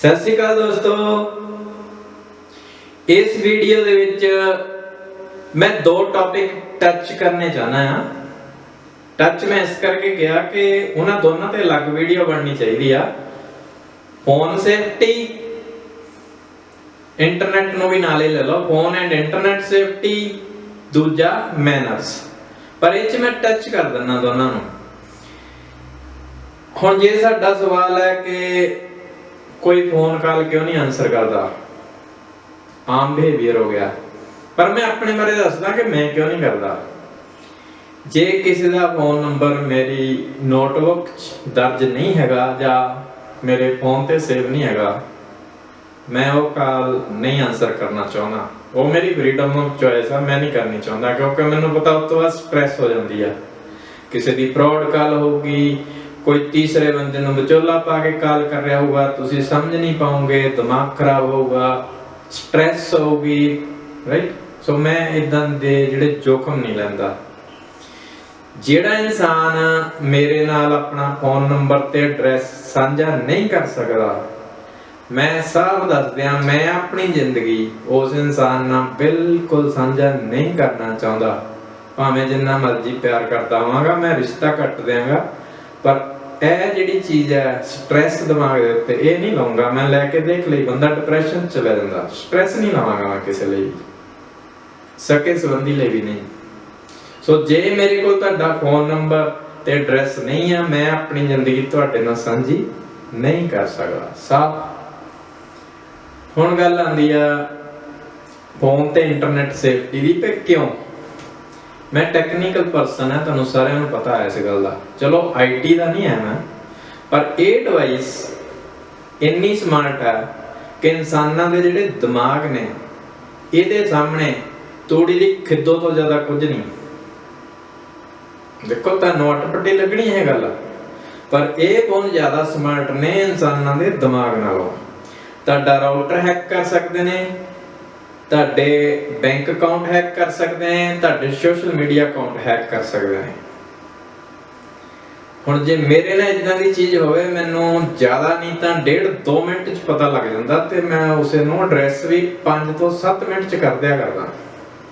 ਸਤਿ ਸ਼੍ਰੀ ਅਕਾਲ ਦੋਸਤੋ। ਇਸ ਵੀਡੀਓ ਦੇ ਵਿੱਚ ਮੈਂ ਦੋ ਟੌਪਿਕ ਟੱਚ ਕਰਨੇ ਚਾਹਨਾ ਹਾਂ ਟੱਚ ਮੈਂ ਇਸ ਕਰਕੇ ਗਿਆ ਕਿ ਉਹਨਾਂ ਦੋਨਾਂ ਤੇ ਅਲੱਗ ਵੀਡੀਓ ਬਣਨੀ ਚਾਹੀਦੀ ਆ। ਫੋਨ ਸੇਫਟੀ ਇੰਟਰਨੈਟ ਨੂੰ ਵੀ ਨਾਲੇ ਲੈ ਲਓ। ਫੋਨ ਐਂਡ ਇੰਟਰਨੈਟ ਸੇਫਟੀ ਦੂਜਾ ਮੈਨਰਸ ਪਰ ਇਹ ਚ ਮੈਂ ਟੱਚ ਕਰ ਦਿੰਦਾ ਦੋਨਾਂ ਨੂੰ। ਹੁਣ ਜੇ ਸਾਡਾ ਸਵਾਲ ਹੈ ਕਿ ਕੋਈ ਫੋਨ ਕਾਲ ਕਿਉਂ ਨਹੀਂ ਆਨਸਰ ਕਰਦਾ? ਆਮ ਬਿਹੇਵੀਅਰ ਹੋ ਗਿਆ। ਪਰ ਮੈਂ ਆਪਣੇ ਬਾਰੇ ਦੱਸਦਾ ਕਿ ਮੈਂ ਕਿਉਂ ਨਹੀਂ ਕਰਦਾ। ਜੇ ਕਿਸੇ ਦਾ ਫੋਨ ਨੰਬਰ ਮੇਰੀ ਨੋਟਬੁੱਕ 'ਚ ਦਰਜ ਨਹੀਂ ਹੈਗਾ ਜਾਂ ਮੇਰੇ ਫੋਨ ਤੇ ਸੇਵ ਨਹੀਂ ਹੈਗਾ, ਮੈਂ ਉਹ ਕਾਲ ਨਹੀਂ ਆਨਸਰ ਕਰਨਾ ਚਾਹੁੰਦਾ। ਉਹ ਮੇਰੀ ਫਰੀडम ਆਫ ਚੋਇਸ ਆ, ਮੈਂ ਨਹੀਂ ਕਰਨੀ ਚਾਹੁੰਦਾ ਕਿਉਂਕਿ ਮੈਨੂੰ ਪਤਾ ਉਸ ਤੋਂ ਬਾਅਦ ਸਟ੍ਰੈਸ ਹੋ ਜਾਂਦੀ ਆ। ਕਿਸੇ ਦੀ ਫਰਾਡ ਕਾਲ ਹੋਊਗੀ ਕੋਈ ਤੀਸਰੇ ਬੰਦੇ ਨੂੰ ਵਿਚੋਲਾ ਪਾ ਕੇ ਕਾਲ ਕਰ ਰਿਹਾ ਹੋਊਗਾ, ਤੁਸੀਂ ਸਮਝ ਨਹੀਂ ਪਾਓਗੇ ਦਿਮਾਗ ਖਰਾਬ ਹੋਊਗਾ ਸਟ੍ਰੈਸ ਹੋਊਗੀ ਰਾਈਟ ਸੋ ਮੈਂ ਇਦਾਂ ਦੇ ਜਿਹੜੇ ਜੋਖਮ ਨਹੀਂ ਲੈਂਦਾ। ਜਿਹੜਾ ਇਨਸਾਨ ਮੇਰੇ ਨਾਲ ਆਪਣਾ ਫੋਨ ਨੰਬਰ ਤੇ ਐਡਰੈਸ ਸਾਂਝਾ ਨਹੀਂ ਕਰ ਸਕਦਾ, ਮੈਂ ਸਾਫ਼ ਦੱਸ ਦਿਆਂ, ਮੈਂ ਆਪਣੀ ਜ਼ਿੰਦਗੀ ਉਸ ਇਨਸਾਨ ਨਾਲ ਬਿਲਕੁਲ ਸਾਂਝਾ ਨਹੀਂ ਕਰਨਾ ਚਾਹੁੰਦਾ। ਭਾਵੇਂ ਜਿੰਨਾ ਮਰਜ਼ੀ ਪਿਆਰ ਕਰਦਾ ਹੋਵਾਂਗਾ, ਮੈਂ ਰਿਸ਼ਤਾ ਕੱਟ ਦਿਆਂਗਾ, ਪਰ ਇਹ ਜਿਹੜੀ ਚੀਜ਼ ਹੈ ਸਟ੍ਰੈਸ ਦਿਮਾਗ ਦੇ ਉੱਤੇ, ਇਹ ਨਹੀਂ ਲਾਉਂਗਾ। ਮੈਂ ਲੈ ਕੇ ਦੇਖ ਲਈ, ਬੰਦਾ ਡਿਪਰੈਸ਼ਨ ਚ ਚਲਾ ਜਾਂਦਾ। ਸਟ੍ਰੈਸ ਨਹੀਂ ਲਾਵਾਂਗਾ ਮੈਂ ਕਿਸੇ ਲਈ। ਸਕੇ ਸੰਬੰਧੀ ਲਈ ਵੀ ਨਹੀਂ। ਸੋ ਜੇ ਮੇਰੇ ਕੋਲ ਤੁਹਾਡਾ ਫੋਨ ਨੰਬਰ ਤੇ ਐਡਰੈਸ ਨਹੀਂ ਆ ਮੈਂ ਆਪਣੀ ਜ਼ਿੰਦਗੀ ਤੁਹਾਡੇ ਨਾਲ ਸਾਂਝੀ ਨਹੀਂ ਕਰ ਸਕਦਾ। ਸਾਫ਼ ਹੁਣ ਗੱਲ ਆਂਦੀ ਆ ਫੋਨ ਤੇ ਇੰਟਰਨੈਟ ਸੇਫਟੀ ਦੀ, ਤੇ ਕਿਉਂ? ਮੈਂ ਟੈਕਨੀਕਲ ਪਰਸਨ ਹਾਂ, ਤੁਹਾਨੂੰ ਸਾਰਿਆਂ ਨੂੰ ਪਤਾ ਹੈ ਇਸ ਗੱਲ ਦਾ। ਚਲੋ ਆਈਟੀ ਦਾ ਨਹੀਂ ਹੈ ਮੈਂ, ਪਰ ਇਹ ਡਿਵਾਈਸ ਇੰਨੀ ਸਮਾਰਟ ਹੈ ਕਿ ਇਨਸਾਨਾਂ ਦੇ ਜਿਹੜੇ ਦਿਮਾਗ ਨੇ, ਇਹਦੇ ਸਾਹਮਣੇ ਤੋੜੀ ਦੀ ਖਿੱਦੋ ਤੋਂ ਜ਼ਿਆਦਾ ਕੁਝ ਨਹੀਂ। ਦੇਖੋ, ਤਾਂ ਨੋਟ ਪੱਟੀ ਲੱਗਣੀ ਹੈ ਗੱਲ, ਪਰ ਇਹ ਬਹੁਤ ਜ਼ਿਆਦਾ ਸਮਾਰਟ ਨੇ ਇਨਸਾਨਾਂ ਦੇ ਦਿਮਾਗ ਨਾਲੋਂ। ਤੁਹਾਡਾ ਰਾਊਟਰ ਹੈਕ ਕਰ ਸਕਦੇ ਨੇ ਤੁਹਾਡੇ ਬੈਂਕ ਅਕਾਊਂਟ ਹੈਕ ਕਰ ਸਕਦੇ ਨੇ ਤੁਹਾਡੇ ਸੋਸ਼ਲ ਮੀਡੀਆ ਅਕਾਊਂਟ ਹੈਕ ਕਰ ਸਕਦੇ ਨੇ ਹੁਣ ਜੇ ਮੇਰੇ ਨਾਲ ਇਦਾਂ ਦੀ ਚੀਜ਼ ਹੋਵੇ, ਮੈਨੂੰ ਜ਼ਿਆਦਾ ਨਹੀਂ ਤਾਂ ਡੇਢ 2 ਮਿੰਟ ਚ ਪਤਾ ਲੱਗ ਜਾਂਦਾ ਤੇ ਮੈਂ ਉਸੇ ਨੂੰ ਐਡਰੈਸ ਵੀ 5 ਤੋਂ 7 ਮਿੰਟ ਚ ਕਰ ਦਿਆ ਕਰਦਾ।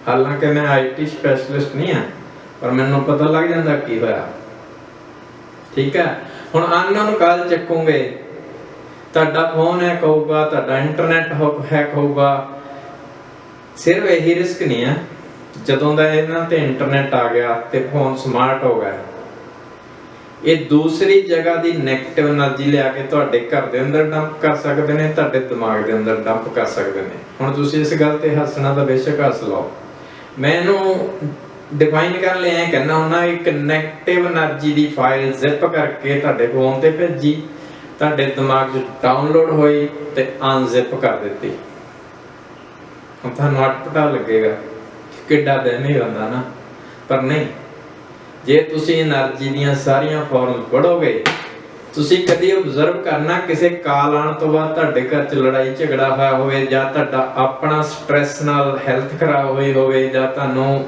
ਹਾਲਾਂਕਿ ਮੈਂ ਆਈਟੀ ਸਪੈਸ਼ਲਿਸਟ ਨਹੀਂ ਹਾਂ, ਪਰ ਮੈਨੂੰ ਪਤਾ ਲੱਗ ਜਾਂਦਾ ਕੀ ਹੋਇਆ। ਠੀਕ ਹੈ? ਹੁਣ ਅਨਨੋਨ ਕਾਲ ਚੱਕੂਗੇ, ਤੁਹਾਡਾ ਫੋਨ ਹੈਕ ਹੋਊਗਾ, ਤੁਹਾਡਾ ਇੰਟਰਨੈਟ ਹੈਕ ਹੋਊਗਾ ਸਿਰਫ ਇਹੀ ਰਿਸਕ ਨਹੀਂ ਆ, ਜਦੋਂ ਦਾ ਇਹਨਾਂ ਤੇ ਇੰਟਰਨੈਟ ਆ ਗਿਆ ਤੇ ਫੋਨ ਸਮਾਰਟ ਹੋ ਗਿਆ। ਇਹ ਦੂਸਰੀ ਜਗ੍ਹਾ ਦੀ 네ਗੇਟਿਵ એનર્ਜੀ ਲਿਆ ਕੇ ਤੁਹਾਡੇ ਘਰ ਦੇ ਅੰਦਰ ਡੰਪ ਕਰ ਸਕਦੇ ਨੇ, ਤੁਹਾਡੇ ਦਿਮਾਗ ਦੇ ਅੰਦਰ ਡੰਪ ਕਰ ਸਕਦੇ ਨੇ। ਹੁਣ ਤੁਸੀਂ ਇਸ ਗੱਲ ਤੇ ਹੱਸਣਾ ਤਾਂ ਬੇਸ਼ੱਕ ਹੱਸ ਲਓ। ਮੈਂ ਇਹਨੂੰ ਡਿਫਾਈਨ ਕਰਨ ਲਈ ਐ ਕਹਿੰਦਾ ਹੁੰਦਾ, ਇੱਕ 네ਗੇਟਿਵ એનર્ਜੀ ਦੀ ਫਾਈਲ ਜ਼ਿਪ ਕਰਕੇ ਤੁਹਾਡੇ ਫੋਨ ਤੇ ਭੇਜੀ, ਤੁਹਾਡੇ ਦਿਮਾਗ 'ਚ ਡਾਊਨਲੋਡ ਹੋਈ ਤੇ ਅਨਜ਼ਿਪ ਕਰ ਦਿੱਤੀ। ਹੁਣ ਤੁਹਾਨੂੰ ਅਟਪਟਾ ਲੱਗੇਗਾ ਕਿੱਡਾ ਬਹਿਮੀ ਬੰਦਾ ਨਾ। ਪਰ ਨਹੀਂ, ਜੇ ਤੁਸੀਂ એનર્ਜੀ ਦੀਆਂ ਸਾਰੀਆਂ ਫਾਰਮੂਲ ਪੜੋਗੇ ਤੁਸੀਂ ਕਦੀ ਆਬਜ਼ਰਵ ਕਰਨਾ ਕਿਸੇ ਕਾਲ ਆਣ ਤੋਂ ਬਾਅਦ ਤੁਹਾਡੇ ਘਰ 'ਚ ਲੜਾਈ, ਝਗੜਾ ਹੋਇਆ ਹੋਵੇ ਜਾਂ ਤੁਹਾਡਾ ਆਪਣਾ ਸਟ्रेस ਨਾਲ ਹੈਲਥ ਖਰਾਬ ਹੋਈ ਹੋਵੇ ਜਾਂ ਤੁਹਾਨੂੰ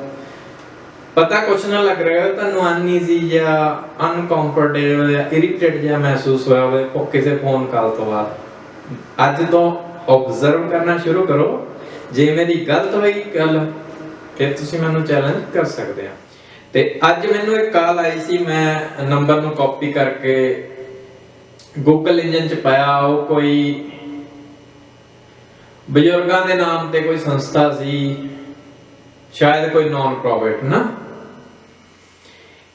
ਪਤਾ ਕੁਛ ਨਾ ਲੱਗ ਰਿਹਾ ਹੋਵੇ, ਤੁਹਾਨੂੰ ਅਨਈਜ਼ੀ ਜਾਂ ਅਨਕੰਫਰਟੇਬਲ ਜਾਂ ਇਰੀਟੇਟ ਜਾਂ ਮਹਿਸੂਸ ਹੋਇਆ ਹੋਵੇ ਕਿਸੇ ਫੋਨ ਕਾਲ ਤੋਂ ਬਾਅਦ। ਅੱਜ ਤੋਂ ਆਬਜ਼ਰਵ ਕਰਨਾ ਸ਼ੁਰੂ ਕਰੋ। ਜੇ ਮੇਰੀ ਗਲਤ ਹੋਈ ਗੱਲ, ਫਿਰ ਤੁਸੀਂ ਮੈਨੂੰ ਚੈਲੰਜ ਕਰ ਸਕਦੇ ਆ। ਤੇ ਅੱਜ ਮੈਨੂੰ ਇੱਕ ਕਾਲ ਆਈ ਸੀ, ਮੈਂ ਨੰਬਰ ਨੂੰ ਕਾਪੀ ਕਰਕੇ ਗੂਗਲ ਇੰਜਨ ਚ ਪਾਇਆ, ਉਹ ਕੋਈ ਬਜ਼ੁਰਗਾਂ ਦੇ ਨਾਮ ਤੇ ਕੋਈ ਸੰਸਥਾ ਸੀ, ਸ਼ਾਇਦ ਕੋਈ ਨਾਨ ਪ੍ਰੋਫਿਟ ਨਾ?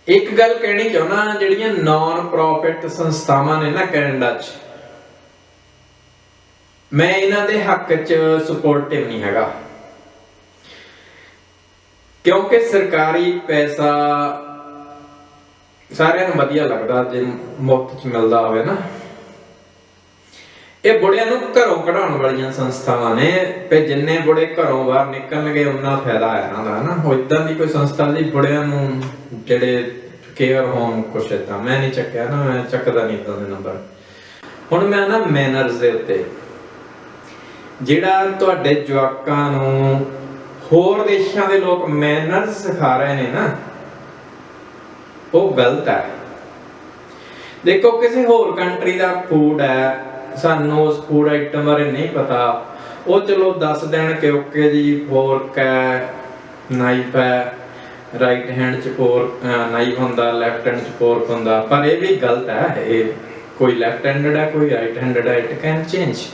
ਇੱਕ ਗੱਲ ਕਹਿਣੀ ਚਾਹੁੰਦਾ, ਜਿਹੜੀਆਂ ਨਾਨ ਪ੍ਰੋਫਿਟ ਸੰਸਥਾਵਾਂ ਨੇ ਨਾ ਕੈਨੇਡਾ 'ਚ ਮੈਂ ਇਹਨਾਂ ਦੇ ਹੱਕ 'ਚ ਸਪੋਰਟਿਵ ਨਹੀਂ ਹੈਗਾ। ਕਿਉਂਕਿ ਸਰਕਾਰੀ ਪੈਸਾ ਸਾਰਿਆਂ ਨੂੰ ਵਧੀਆ ਲੱਗਦਾ, ਜੇ ਮੁਫਤ 'ਚ ਮਿਲਦਾ ਹੋਵੇ ਨਾ। ਇਹ ਬੁੜਿਆਂ ਨੂੰ ਘਰੋਂ ਕਢਾਉਣ ਵਾਲੀਆਂ ਸੰਸਥਾਵਾਂ ਨੇ ਤੇ ਜਿੰਨੇ ਬੁੜੇ ਘਰੋਂ ਬਾਹਰ ਨਿਕਲਣਗੇ, ਉਹਨਾਂ ਫਾਇਦਾ ਹੈ ਇਹਨਾਂ ਦਾ ਨਾ। ਇਦਾਂ ਦੀ ਕੋਈ ਸੰਸਥਾ ਦੀ ਬੁੜਿਆਂ ਨੂੰ ਜਿਹੜੇ ਕੇਅਰ ਹੋਮ ਕੁਛ ਏਦਾਂ ਮੈਂ ਨਹੀਂ ਚੱਕਿਆ ਨਾ, ਮੈਂ ਚੱਕਦਾ ਨਹੀਂ ਇਦਾਂ ਦੇ ਨੰਬਰ ਹੁਣ ਮੈਂ ਨਾ ਮੈਨਰਸ ਦੇ ਉੱਤੇ ਜਿਹੜਾ ਤੁਹਾਡੇ ਜਵਾਕਾਂ ਨੂੰ ਹੋਰ ਦੇਸ਼ਾਂ ਦੇ ਲੋਕ ਮੈਨਰਸ ਸਿਖਾ ਰਹੇ ਨੇ ਨਾ, ਉਹ ਗਲਤ ਹੈ। ਦੇਖੋ, ਕਿਸੇ ਹੋਰ ਕੰਟਰੀ ਦਾ ਫੂਡ ਹੈ, ਸਾਨੂੰ ਉਸ ਫੂਡ ਆਈਟਮ ਬਾਰੇ ਨਹੀਂ ਪਤਾ। ਉਹ ਚਲੋ ਦੱਸ ਦੇਣ ਕਿ ਓਕੇ ਜੀ ਫੋਰਕ ਹੈ ਨਾਈਫ ਹੈ ਰਾਈਟ ਹੈਂਡ ਚ ਫੋਰਕ ਨਾਈਫ ਹੁੰਦਾ ਲੈਫਟ ਹੈਂਡ ਚ ਫੋਰਕ ਹੁੰਦਾ, ਪਰ ਇਹ ਵੀ ਗਲਤ ਹੈ। ਇਹ ਕੋਈ ਲੈਫਟ ਹੈਂਡਡ ਹੈ, ਕੋਈ ਰਾਈਟ ਹੈਂਡਡ ਹੈ it can change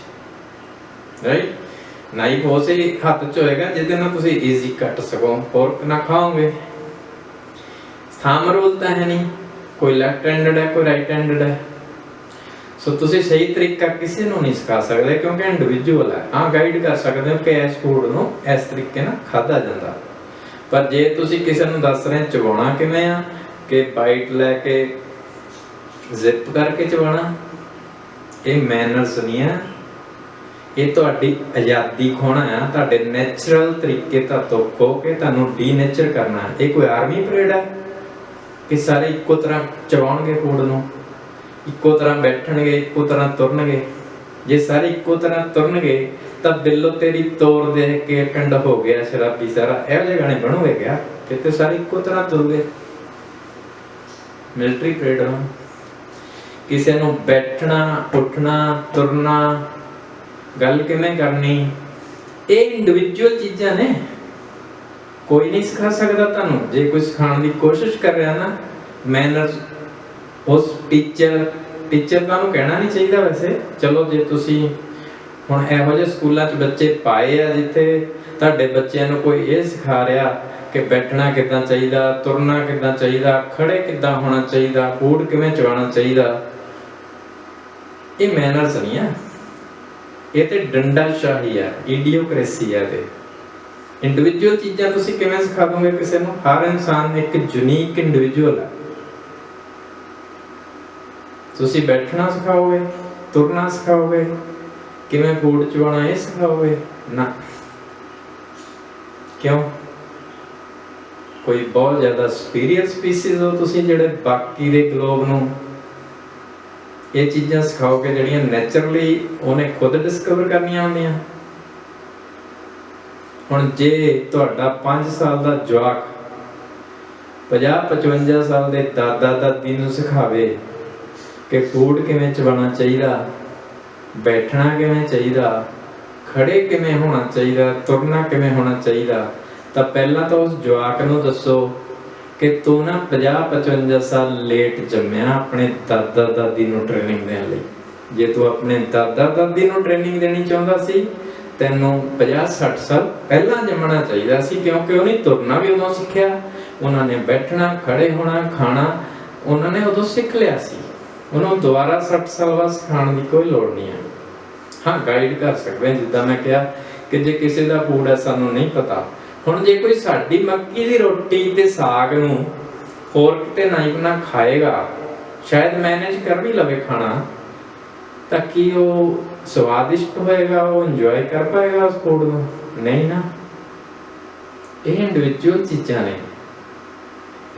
right knife ਉਸੇ ਹੱਥ ਚ ਹੋਏਗਾ, ਜਿਹਦੇ ਨਾਲ ਤੁਸੀਂ ਈਜ਼ੀ ਕੱਟ ਸਕੋ ਫੋਰਕ ਨਾ ਖਾਓਗੇ। ਥੰਬ ਰੂਲ ਤਾਂ ਹੈ ਨਹੀਂ, ਕੋਈ ਲੈਫਟ ਹੈਂਡਡ ਹੈ, ਕੋਈ ਰਾਈਟ ਹੈਂਡਡ ਹੈ। ਸੋ ਤੁਸੀਂ ਸਹੀ ਤਰੀਕਾ ਕਿਸੇ ਨੂੰ ਨਹੀਂ ਸਿਖਾ ਸਕਦੇ, ਕਿਉਂਕਿ ਇੰਡੀਵਿਜੂਅਲ ਹੈ। ਹਾਂ ਗਾਈਡ ਕਰ ਸਕਦੇ ਹੋ ਕਿ ਇਸ ਫੂਡ ਨੂੰ ਇਸ ਤਰੀਕੇ ਨਾਲ ਖਾਧਾ ਜਾਂਦਾ। ਪਰ ਜੇ ਤੁਸੀਂ ਕਿਸੇ ਨੂੰ ਦੱਸ ਰਹੇ ਚਬਾਉਣਾ ਕਿਵੇਂ ਆ? ਕਿ ਬਾਈਟ ਲੈ ਕੇ ਜ਼ਿਪ ਕਰਕੇ ਚਬਾਉਣਾ। ਇਹ ਮੈਨਰਸ ਨਹੀਂ ਆ ਇਹ ਤੁਹਾਡੀ ਆਜ਼ਾਦੀ ਖੋਣਾ ਆ, ਤੁਹਾਡੇ ਨੇਚਰਲ ਤਰੀਕੇ ਤੋਂ ਤੋਕੋ ਕਿ ਤੁਹਾਨੂੰ ਡੀਨੇਚਰ ਕਰਨਾ ਇਹ ਕੋਈ ਆਰਮੀ ਪਰੇਡ ਹੈ ਕਿ ਸਾਰੇ ਇੱਕੋ ਤਰ੍ਹਾਂ ਚਬਾਉਣਗੇ ਫੂਡ ਨੂੰ? ਇੱਕੋ ਤਰ੍ਹਾਂ ਬੈਠਣਗੇ, ਇੱਕੋ ਤਰ੍ਹਾਂ ਤੁਰਨਗੇ? ਜੇ ਸਾਰੇ ਇੱਕੋ ਤਰ੍ਹਾਂ ਤੁਰਨਗੇ, ਤਾਂ ਬਿੱਲੋ ਤੇਰੀ ਤੋਰ ਦੇਖ ਕੇ ਕੰਡ ਹੋ ਗਿਆ ਸ਼ਰਾਬੀ ਸਾਰਾ। ਇਹੋ ਜਿਹੇ ਗਾਣੇ ਬਣੂਗੇ ਕਿਆ? ਕਿਤੇ ਸਾਰੇ ਇੱਕੋ ਤਰ੍ਹਾਂ ਤੁਰਦੇ ਮਿਲਟਰੀ ਪਰੇਡ ਨੂੰ ਕਿਸੇ ਨੂੰ ਬੈਠਣਾ, ਉੱਠਣਾ, ਤੁਰਨਾ ਗੱਲ ਕਿਵੇਂ ਕਰਨੀ? ਇਹ ਇੰਡੀਵਿਜੂਅਲ ਚੀਜ਼ਾਂ ਨੇ। ਕੋਈ ਨਹੀਂ ਸਿਖਾ ਸਕਦਾ ਤੁਹਾਨੂੰ। ਜੇ ਕੋਈ ਸਿਖਾਉਣ ਦੀ ਕੋਸ਼ਿਸ਼ ਕਰ ਰਿਹਾ ਨਾ ਮੈਨਰਸ ਉਸ ਟੀਚਰ ਟੀਚਰ ਤੁਹਾਨੂੰ ਕਹਿਣਾ ਨਹੀਂ ਚਾਹੀਦਾ ਵੈਸੇ। ਚਲੋ, ਜੇ ਤੁਸੀਂ ਹੁਣ ਇਹੋ ਜਿਹੇ ਸਕੂਲਾਂ 'ਚ ਬੱਚੇ ਪਾਏ ਆ ਜਿੱਥੇ ਤੁਹਾਡੇ ਬੱਚਿਆਂ ਨੂੰ ਕੋਈ ਇਹ ਸਿਖਾ ਰਿਹਾ ਕਿ ਬੈਠਣਾ ਕਿੱਦਾਂ ਚਾਹੀਦਾ, ਤੁਰਨਾ ਕਿੱਦਾਂ ਚਾਹੀਦਾ ਖੜੇ ਕਿੱਦਾਂ ਹੋਣਾ ਚਾਹੀਦਾ ਫੂਡ ਕਿਵੇਂ ਚਵਾਉਣਾ ਚਾਹੀਦਾ, ਇਹ ਮੈਨਰਸ ਨਹੀਂ ਆ। ਇਹ ਤੇ ਡੰਡਾ ਸ਼ਾਹੀ ਆ ਇਡੀਓਕ੍ਰੇਸੀ ਆ ਤੇ ਇੰਡੀਵਿਜੂਅਲ ਚੀਜ਼ਾਂ ਤੁਸੀਂ ਕਿਵੇਂ ਸਿਖਾ ਦੋਗੇ ਕਿਸੇ ਨੂੰ? ਹਰ ਇਨਸਾਨ ਇੱਕ ਯੂਨੀਕ ਇੰਡੀਵਿਜੂਅਲ ਹੈ ਤੁਸੀਂ ਬੈਠਣਾ ਸਿਖਾਓਗੇ, ਤੁਰਨਾ ਸਿਖਾਓਗੇ, ਕਿਵੇਂ ਫੂਡ ਚਵਾਉਣਾ ਇਹ ਸਿਖਾਓਗੇ? ਨਾ। ਕਿਉਂ? ਕੋਈ ਬਹੁਤ ਜ਼ਿਆਦਾ ਸੁਪੀਰੀਅਰ ਸਪੀਸੀਜ਼ ਹੋ ਤੁਸੀਂ ਜਿਹੜੇ ਬਾਕੀ ਦੇ ਗਲੋਬ ਨੂੰ ਇਹ ਚੀਜ਼ਾਂ ਸਿਖਾਓ ਕਿ ਜਿਹੜੀਆਂ ਨੇਚਰਲੀ ਉਹਨੇ ਖੁਦ ਡਿਸਕਵਰ ਕਰਨੀਆਂ ਹੁੰਦੀਆਂ। ਹੁਣ ਜੇ ਤੁਹਾਡਾ 5 ਸਾਲ ਦਾ ਜਵਾਕ 50 55 ਸਾਲ ਦੇ ਦਾਦਾ ਦਾਦੀ ਨੂੰ ਸਿਖਾਵੇ ਕਿ ਫੂਡ ਕਿਵੇਂ ਚਬਾਉਣਾ ਚਾਹੀਦਾ, ਬੈਠਣਾ ਕਿਵੇਂ ਚਾਹੀਦਾ, ਖੜੇ ਕਿਵੇਂ ਹੋਣਾ ਚਾਹੀਦਾ, ਤੁਰਨਾ ਕਿਵੇਂ ਹੋਣਾ ਚਾਹੀਦਾ, ਤਾਂ ਪਹਿਲਾਂ ਤਾਂ ਉਸ ਜਵਾਕ ਨੂੰ ਦੱਸੋ ਕਿ ਤੂੰ ਨਾ 50 55 ਸਾਲ ਲੇਟ ਜੰਮਿਆ ਆਪਣੇ ਦਾਦਾ ਦਾਦੀ ਨੂੰ ਟ੍ਰੇਨਿੰਗ ਦੇਣ ਲਈ। ਜੇ ਤੂੰ ਆਪਣੇ ਦਾਦਾ ਦਾਦੀ ਨੂੰ ਟ੍ਰੇਨਿੰਗ ਦੇਣੀ ਚਾਹੁੰਦਾ ਸੀ, ਤੈਨੂੰ 50 60 ਸਾਲ ਪਹਿਲਾਂ ਜੰਮਣਾ ਚਾਹੀਦਾ ਸੀ ਕਿਉਂਕਿ ਉਹਨੇ ਤੁਰਨਾ ਵੀ ਉਦੋਂ ਸਿੱਖਿਆ, ਉਹਨਾਂ ਨੇ ਬੈਠਣਾ, ਖੜੇ ਹੋਣਾ, ਖਾਣਾ, ਉਹਨਾਂ ਨੇ ਉਦੋਂ ਸਿੱਖ ਲਿਆ ਸੀ। ਉਹਨੂੰ ਦੁਬਾਰਾ 60 ਸਾਲ ਬਾਅਦ ਸਿਖਾਉਣ ਦੀ ਕੋਈ ਲੋੜ ਨਹੀਂ ਹੈ। ਹਾਂ ਗਾਈਡ ਕਰ ਸਕਦੇ ਹਾਂ, ਜਿੱਦਾਂ ਮੈਂ ਕਿਹਾ ਕਿ ਜੇ ਕਿਸੇ ਦਾ ਫੂਡ ਹੈ, ਸਾਨੂੰ ਨਹੀਂ ਪਤਾ ਹੁਣ ਜੇ ਕੋਈ ਸਾਡੀ ਮੱਕੀ ਦੀ ਰੋਟੀ ਤੇ ਸਾਗ ਨੂੰ ਹੋਰ ਕਿਤੇ ਨਾਈਫ ਨਾਲ ਖਾਏਗਾ, ਸ਼ਾਇਦ ਮੈਨੇਜ ਕਰ ਵੀ ਲਵੇ ਖਾਣਾ, ਤਾਂ ਕੀ ਉਹ ਸਵਾਦਿਸ਼ਟ ਹੋਏਗਾ, ਉਹ ਇੰਜੋਏ ਕਰ ਪਾਏਗਾ ਉਸ ਫੂਡ ਨੂੰ? ਨਹੀਂ ਨਾ। ਇਹ ਇੰਡੀਵਿਜੂਅਲ ਚੀਜ਼ਾਂ ਨੇ।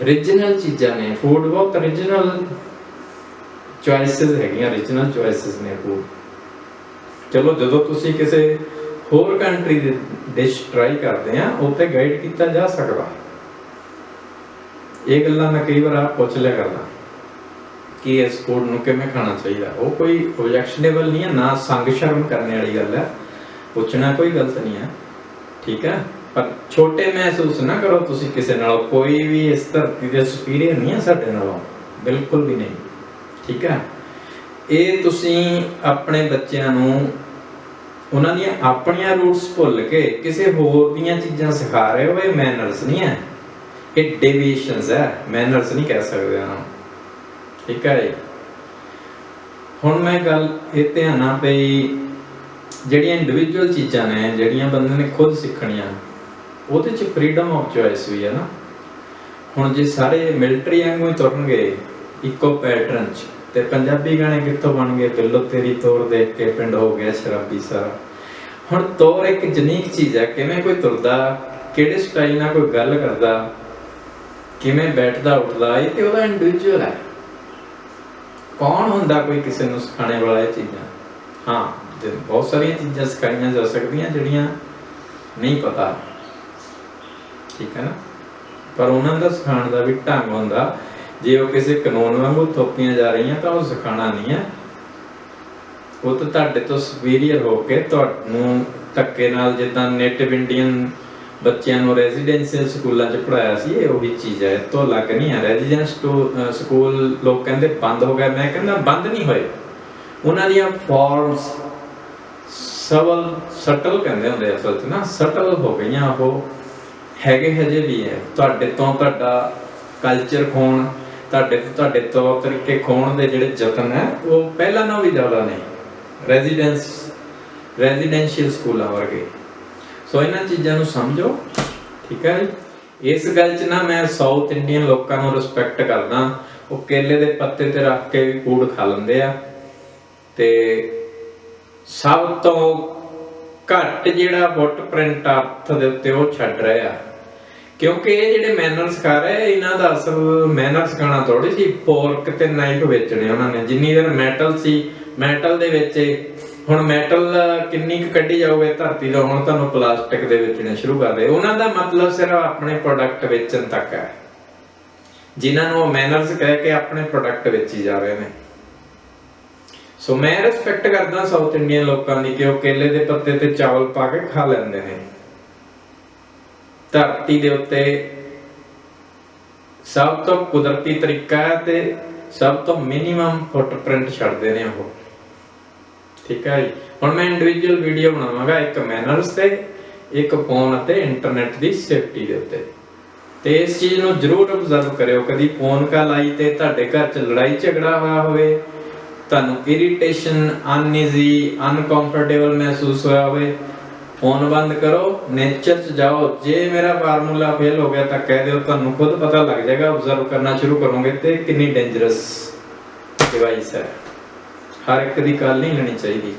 Origignal ਚੀਜ਼ਾਂ ਨੇ। ਫੂਡ ਬਹੁਤ origignal ਚੋਇਸਸ ਹੈਗੀਆਂ origignal ਚੋਇਸਸ ਨੇ ਫੂਡ ਚਲੋ ਜਦੋਂ ਤੁਸੀਂ ਕਿਸੇ ਹੋਰ ਕੰਟਰੀ ਦੀ ਡਿਸ਼ ਟਰਾਈ ਕਰਦੇ ਆ ਉੱਤੇ ਗਾਈਡ ਕੀਤਾ ਜਾ ਸਕਦਾ। ਇਹ ਗੱਲਾਂ ਮੈਂ ਕਈ ਵਾਰ ਆਪ ਪੁੱਛ ਲਿਆ ਕਰਦਾ। ਕਿ ਇਸ ਫੂਡ ਨੂੰ ਕਿਵੇਂ ਖਾਣਾ ਚਾਹੀਦਾ? ਉਹ ਕੋਈ ਓਬਜੈਕਸ਼ਨੇਬਲ ਨਹੀਂ ਹੈ, ਨਾ ਸੰਗ ਸ਼ਰਮ ਕਰਨੇ ਵਾਲੀ ਗੱਲ ਹੈ। ਪੁੱਛਣਾ ਕੋਈ ਗਲਤ ਨਹੀਂ ਹੈ, ਠੀਕ ਹੈ? ਪਰ ਛੋਟੇ ਮਹਿਸੂਸ ਨਾ ਕਰੋ ਤੁਸੀਂ ਕਿਸੇ ਨਾਲ, ਕੋਈ ਵੀ ਇਸ ਧਰਤੀ ਦੇ ਸੁਪੀਰੀਅਰ ਨਹੀਂ ਹੈ ਸਾਡੇ ਨਾਲੋਂ। ਬਿਲਕੁਲ ਵੀ ਨਹੀਂ, ਠੀਕ ਹੈ? ਇਹ ਤੁਸੀਂ ਆਪਣੇ ਬੱਚਿਆਂ ਨੂੰ ਉਹਨਾਂ ਦੀਆਂ ਆਪਣੀਆਂ ਰੂਟਸ ਭੁੱਲ ਕੇ ਕਿਸੇ ਹੋਰ ਦੀਆਂ ਚੀਜ਼ਾਂ ਸਿਖਾ ਰਹੇ ਹੋ ਇਹ ਮੈਨਰਸ ਨਹੀਂ ਹੈ। ਇਹ ਡੇਵੀਏਸ਼ਨਸ ਹੈ। ਮੈਨਰਸ ਨਹੀਂ ਕਹਿ ਸਕਦੇ ਉਹਨਾਂ ਠੀਕ ਹੈ ਹੁਣ ਮੈਂ ਗੱਲ ਇਹ ਧਿਆਨ ਨਾਲ ਪਈ ਜਿਹੜੀਆਂ ਇੰਡੀਵਿਜੂਅਲ ਚੀਜ਼ਾਂ ਨੇ, ਜਿਹੜੀਆਂ ਬੰਦੇ ਨੇ ਖੁਦ ਸਿੱਖਣੀਆਂ, ਉਹਦੇ ਚ ਫਰੀडम ਆਫ ਚੋਇਸ ਵੀ ਹੈ ਨਾ। ਹੁਣ ਜੇ ਸਾਰੇ ਮਿਲਟਰੀ ਵਾਂਗੂ ਹੀ ਤੁਰਨਗੇ ਇੱਕੋ ਪੈਟਰਨ ਚ ਤੇ ਪੰਜਾਬੀ ਗਾਣੇ ਕਿੱਥੋਂ ਬਣ ਗਏ ਬਿੱਲੋ ਤੇਰੀ ਤੋਰ ਦੇਖ ਕੇ ਪਿੰਡ ਹੋ ਗਿਆ ਸ਼ਰਾਬੀ ਸਾਰਾ। ਹੁਣ ਤੋਰ ਇੱਕ ਜਨੀਕ ਚੀਜ਼ ਹੈ, ਕਿਵੇਂ ਕੋਈ ਤੁਰਦਾ, ਕਿਹੜੇ ਸਟਾਈਲ ਨਾਲ ਕੋਈ ਗੱਲ ਕਰਦਾ, ਕਿਵੇਂ ਬੈਠਦਾ, ਉੱਠਦਾ, ਇਹ ਤੇ ਉਹਦਾ ਇੰਡੀਵਿਜੂਅਲ ਹੈ। ਕੌਣ ਹੁੰਦਾ ਕੋਈ ਕਿਸੇ ਨੂੰ ਸਿਖਾਣੇ ਵਾਲਾ ਇਹ ਚੀਜ਼ਾਂ? ਹਾਂ ਤੇ ਬਹੁਤ ਸਾਰੀਆਂ ਚੀਜ਼ਾਂ ਸਿਖਾਈਆਂ ਜਾ ਸਕਦੀਆਂ ਜਿਹੜੀਆਂ ਨਹੀਂ ਪਤਾ। ਠੀਕ ਹੈ ਨਾ? ਪਰ ਉਹਨਾਂ ਦਾ ਸਿਖਾਉਣ ਦਾ ਵੀ ਢੰਗ ਹੁੰਦਾ। ਜੇ ਉਹ ਕਿਸੇ ਕਾਨੂੰਨ ਵਾਂਗੂ ਥੋਪੀਆਂ ਜਾ ਰਹੀਆਂ ਤਾਂ ਉਹ ਸਿਖਾਣਾ ਨਹੀਂ ਹੈ। ਉਹ ਤਾਂ ਤੁਹਾਡੇ ਤੋਂ ਸੁਪੀਰੀਅਰ ਹੋ ਕੇ ਤੁਹਾਨੂੰ ਧੱਕੇ ਨਾਲ ਜਿੱਦਾਂ ਨੇਟਿਵ ਇੰਡੀਅਨ ਬੱਚਿਆਂ ਨੂੰ ਰੈਜ਼ੀਡੈਂਸ਼ੀਅਲ ਸਕੂਲਾਂ 'ਚ ਪੜਾਇਆ ਸੀ, ਇਹ ਉਹੀ ਚੀਜ਼ ਹੈ। ਤੋਂ ਅਲੱਗ ਨਹੀਂ ਹੈ। ਰੈਜ਼ੀਡੈਂਸ ਸਕੂਲ ਲੋਕ ਕਹਿੰਦੇ ਬੰਦ ਹੋ ਗਏ। ਮੈਂ ਕਹਿੰਦਾ ਬੰਦ ਨਹੀਂ ਹੋਏ। ਉਹਨਾਂ ਦੀਆਂ ਫਾਰਮਸ ਸਬਲ ਸਟਲ ਕਹਿੰਦੇ ਹੁੰਦੇ ਅਸਲ 'ਚ ਨਾ ਸਟਲ ਹੋ ਗਈਆਂ। ਉਹ ਹੈਗੇ ਹਜੇ ਵੀ ਹੈ। ਤੁਹਾਡੇ ਤੋਂ ਤੁਹਾਡਾ ਕਲਚਰ ਖੋਣ ਤੁਹਾਡੇ ਤੁਹਾਡੇ ਤੌਰ ਤਰੀਕੇ ਖੋਣ ਦੇ ਜਿਹੜੇ ਯਤਨ ਹੈ, ਉਹ ਪਹਿਲਾਂ ਨਾਲੋਂ ਵੀ ਜ਼ਿਆਦਾ ਨੇ। ਰੈਜ਼ੀਡੈਂਸ ਰੈਜ਼ੀਡੈਂਸ਼ੀਅਲ ਸਕੂਲਾਂ ਵਰਗੇ। ਸੋ ਇਹਨਾਂ ਚੀਜ਼ਾਂ ਨੂੰ ਸਮਝੋ, ਠੀਕ ਹੈ ਇਸ ਗੱਲ 'ਚ ਨਾ ਮੈਂ ਸਾਊਥ ਇੰਡੀਅਨ ਲੋਕਾਂ ਨੂੰ ਰਿਸਪੈਕਟ ਕਰਦਾ। ਉਹ ਕੇਲੇ ਦੇ ਪੱਤੇ ਤੇ ਰੱਖ ਕੇ ਵੀ ਕੂੜ ਖਾ ਲੈਂਦੇ ਆ। ਤੇ ਸਭ ਤੋਂ ਘੱਟ ਜਿਹੜਾ ਫੁੱਟਪ੍ਰਿੰਟ ਅਰਥ ਦੇ ਉੱਤੇ ਉਹ ਛੱਡ ਰਿਹਾ ਕਿਉਂਕਿ ਇਹ ਜਿਹੜੇ ਮੈਨਰ ਸਿਖਾ ਰਹੇ ਇਹਨਾਂ ਦਾ ਅਸਲ ਮੈਨਰ ਸਿਖਾਉਣਾ ਥੋੜੀ ਸੀ ਪੋਰਕ ਤੇ ਨਾਈਫ ਵੇਚਣੇ ਉਹਨਾਂ ਨੇ। ਜਿੰਨੀ ਦਿਨ ਮੈਟਲ ਸੀ ਮੈਟਲ ਦੇ ਵਿੱਚ ਹੁਣ ਮੈਟਲ ਕਿੰਨੀ ਕੁ ਕੱਢੀ ਜਾਓਗੇ ਧਰਤੀ ਤੋਂ ਹੁਣ ਤੁਹਾਨੂੰ ਪਲਾਸਟਿਕ ਦੇ ਵੇਚਣੇ ਸ਼ੁਰੂ ਕਰ ਦੇ ਉਹਨਾਂ ਦਾ ਮਤਲਬ ਸਿਰਫ ਆਪਣੇ ਪ੍ਰੋਡਕਟ ਵੇਚਣ ਤੱਕ ਹੈ। ਜਿਨ੍ਹਾਂ ਨੂੰ ਮੈਨਰਸ ਕਹਿ ਕੇ ਆਪਣੇ ਪ੍ਰੋਡਕਟ ਵੇਚੀ ਜਾ ਰਹੇ ਨੇ। ਸੋ ਮੈਂ ਰਿਸਪੈਕਟ ਕਰਦਾ ਸਾਊਥ ਇੰਡੀਅਨ ਲੋਕਾਂ ਦੀ ਕਿ ਉਹ ਕੇਲੇ ਦੇ ਪੱਤੇ ਤੇ ਚਾਵਲ ਪਾ ਕੇ ਖਾ ਲੈਂਦੇ ਨੇ। ਧਰਤੀ ਦੇ ਉੱਤੇ ਸਭ ਤੋਂ ਕੁਦਰਤੀ ਤਰੀਕਾ ਹੈ ਤੇ ਸਭ ਤੋਂ ਮਿਨੀਮਮ ਫੁੱਟਪ੍ਰਿੰਟ ਛੱਡਦੇ ਨੇ ਉਹ। ਠੀਕ ਹੈ ਜੀ? ਹੁਣ ਮੈਂ ਇੰਡੀਵਿਜੂਅਲ ਵੀਡੀਓ ਬਣਾਵਾਂਗਾ, ਇੱਕ ਮੈਨਰਸ ਤੇ, ਇੱਕ ਫੋਨ ਅਤੇ ਇੰਟਰਨੈਟ ਦੀ ਸੇਫਟੀ ਦੇ ਉੱਤੇ। ਤੇ ਇਸ ਚੀਜ਼ ਨੂੰ ਜ਼ਰੂਰ ਅਬਜ਼ਰਵ ਕਰਿਓ, ਕਦੀ ਫੋਨ ਕਾਲ ਆਈ ਤੇ ਤੁਹਾਡੇ ਘਰ 'ਚ ਲੜਾਈ ਝਗੜਾ ਹੋਇਆ ਹੋਵੇ, ਤੁਹਾਨੂੰ ਇਰੀਟੇਸ਼ਨ ਅਨਈਜ਼ੀ ਅਨਕੰਫਰਟੇਬਲ ਮਹਿਸੂਸ ਹੋਇਆ ਹੋਵੇ ਫੋਨ ਬੰਦ ਕਰੋ ਨੇਚਰ 'ਚ ਜਾਓ। ਜੇ ਮੇਰਾ ਫਾਰਮੂਲਾ ਫੇਲ ਹੋ ਗਿਆ ਤਾਂ ਕਹਿ ਦਿਓ, ਤੁਹਾਨੂੰ ਖੁਦ ਪਤਾ ਲੱਗ ਜਾਏਗਾ ਅਬਜ਼ਰਵ ਕਰਨਾ ਸ਼ੁਰੂ ਕਰੋਗੇ ਤੇ ਕਿੰਨੀ ਡੇਂਜਰਸ ਡਿਵਾਈਸ ਹੈ। ਹਰ ਇੱਕ ਦੀ ਗੱਲ ਨਹੀਂ ਲੈਣੀ ਚਾਹੀਦੀ।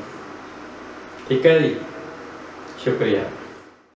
ਠੀਕ ਹੈ ਜੀ? ਸ਼ੁਕਰੀਆ।